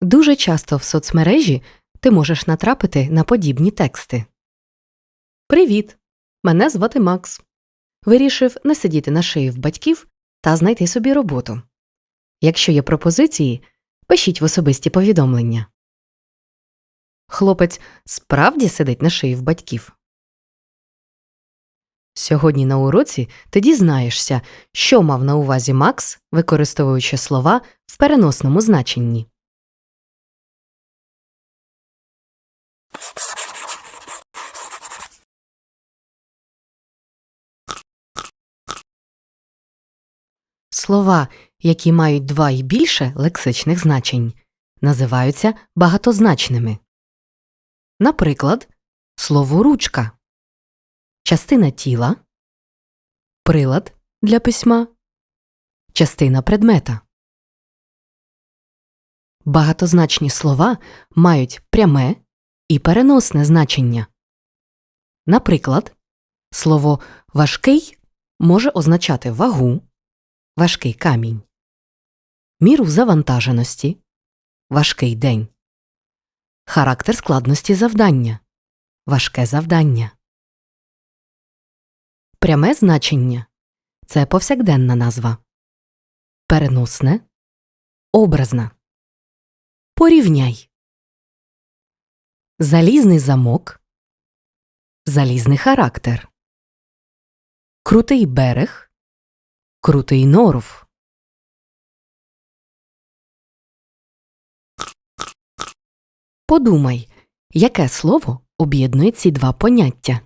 Дуже часто в соцмережі ти можеш натрапити на подібні тексти. Привіт! Мене звати Макс. Вирішив не сидіти на шиї в батьків та знайти собі роботу. Якщо є пропозиції, пишіть в особисті повідомлення. Хлопець справді сидить на шиї в батьків. Сьогодні на уроці ти дізнаєшся, що мав на увазі Макс, використовуючи слова в переносному значенні. Слова, які мають два і більше лексичних значень, називаються багатозначними. Наприклад, слово ручка, частина тіла, прилад для письма, частина предмета. Багатозначні слова мають пряме і переносне значення. Наприклад, слово важкий може означати вагу, важкий камінь, міру завантаженості, важкий день, характер складності завдання, важке завдання. Пряме значення. Це повсякденна назва, переносне, образна. Порівняй. Залізний замок, залізний характер, крутий берег, крутий норов. Подумай, яке слово об'єднує ці два поняття.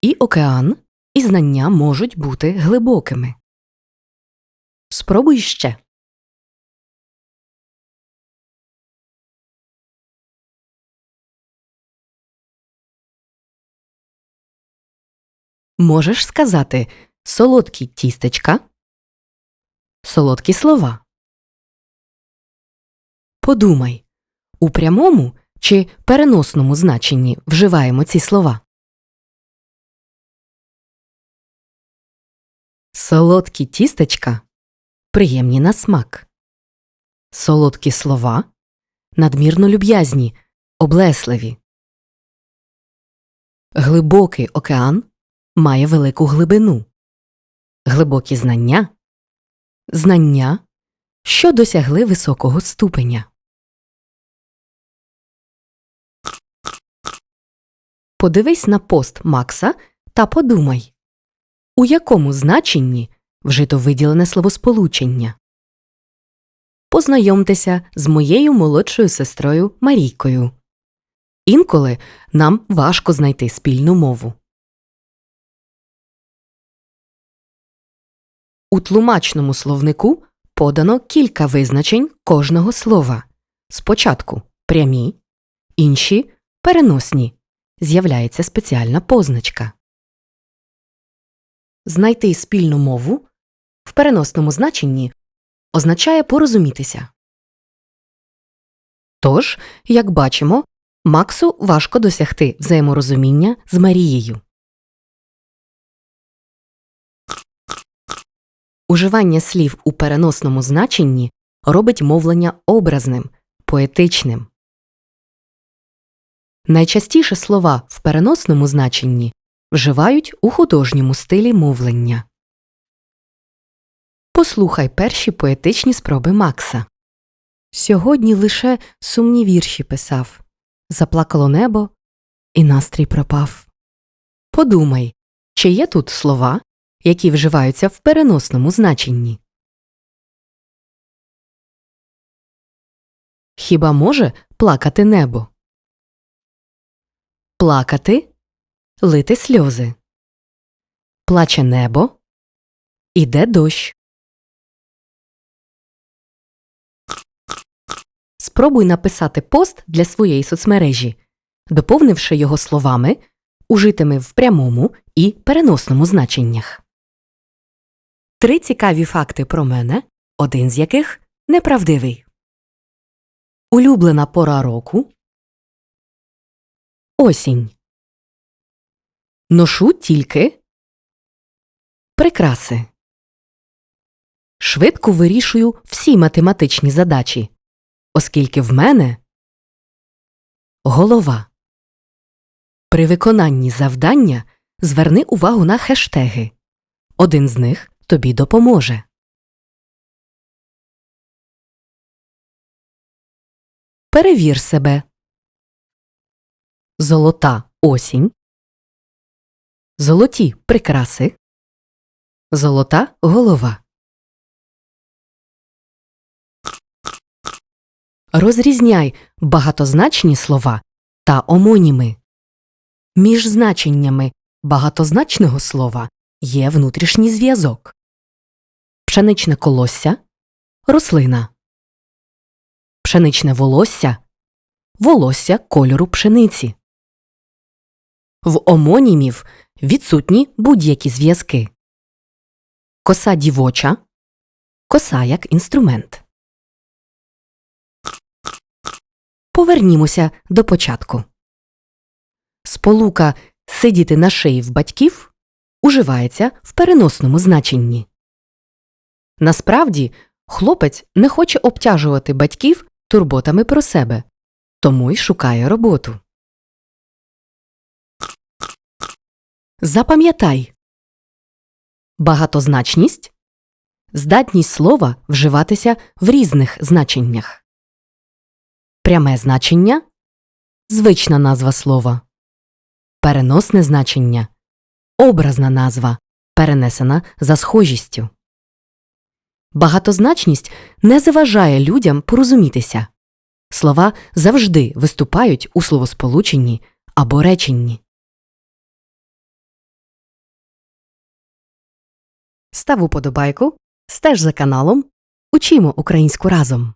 І океан, і знання можуть бути глибокими. Спробуй ще. Можеш сказати солодкі тістечка, солодкі слова. Подумай, у прямому чи переносному значенні вживаємо ці слова. Солодкі тістечка приємні на смак. Солодкі слова надмірно люб'язні, облесливі. Глибокий океан має велику глибину. Глибокі знання знання, що досягли високого ступеня. Подивись на пост Макса та подумай, у якому значенні вжито виділене словосполучення. Познайомтеся з моєю молодшою сестрою Марійкою. Інколи нам важко знайти спільну мову. У тлумачному словнику подано кілька визначень кожного слова. Спочатку прямі, інші переносні. З'являється спеціальна позначка. Знайти спільну мову в переносному значенні означає порозумітися. Тож, як бачимо, Максу важко досягти взаєморозуміння з Марією. Уживання слів у переносному значенні робить мовлення образним, поетичним. Найчастіше слова в переносному значенні вживають у художньому стилі мовлення. Послухай перші поетичні спроби Макса. Сьогодні лише сумні вірші писав. Заплакало небо, і настрій пропав. Подумай, чи є тут слова, які вживаються в переносному значенні. Хіба може плакати небо? Плакати лити сльози. Плаче небо. Іде дощ. Спробуй написати пост для своєї соцмережі, доповнивши його словами, ужитими в прямому і переносному значеннях. Три цікаві факти про мене, один з яких неправдивий. Улюблена пора року. Осінь. Ношу тільки прикраси. швидко вирішую всі математичні задачі, оскільки в мене голова. При виконанні завдання зверни увагу на хештеги. Один з них тобі допоможе. Перевір себе. Золота осінь. Золоті прикраси. Золота голова. Розрізняй багатозначні слова та омоніми. Між значеннями багатозначного слова є внутрішній зв'язок. Пшеничне колосся рослина. Пшеничне волосся волосся кольору пшениці. В омонімів відсутні будь-які зв'язки. Коса дівоча коса як інструмент. Повернімося до початку. Сполука сидіти на шиї в батьків уживається в переносному значенні. Насправді, хлопець не хоче обтяжувати батьків турботами про себе, тому й шукає роботу. Запам'ятай багатозначність здатність слова вживатися в різних значеннях. Пряме значення звична назва слова. Переносне значення образна назва, перенесена за схожістю. Багатозначність не заважає людям порозумітися. Слова завжди виступають у словосполученні або реченні. Став уподобайку, стеж за каналом. Учімо українську разом.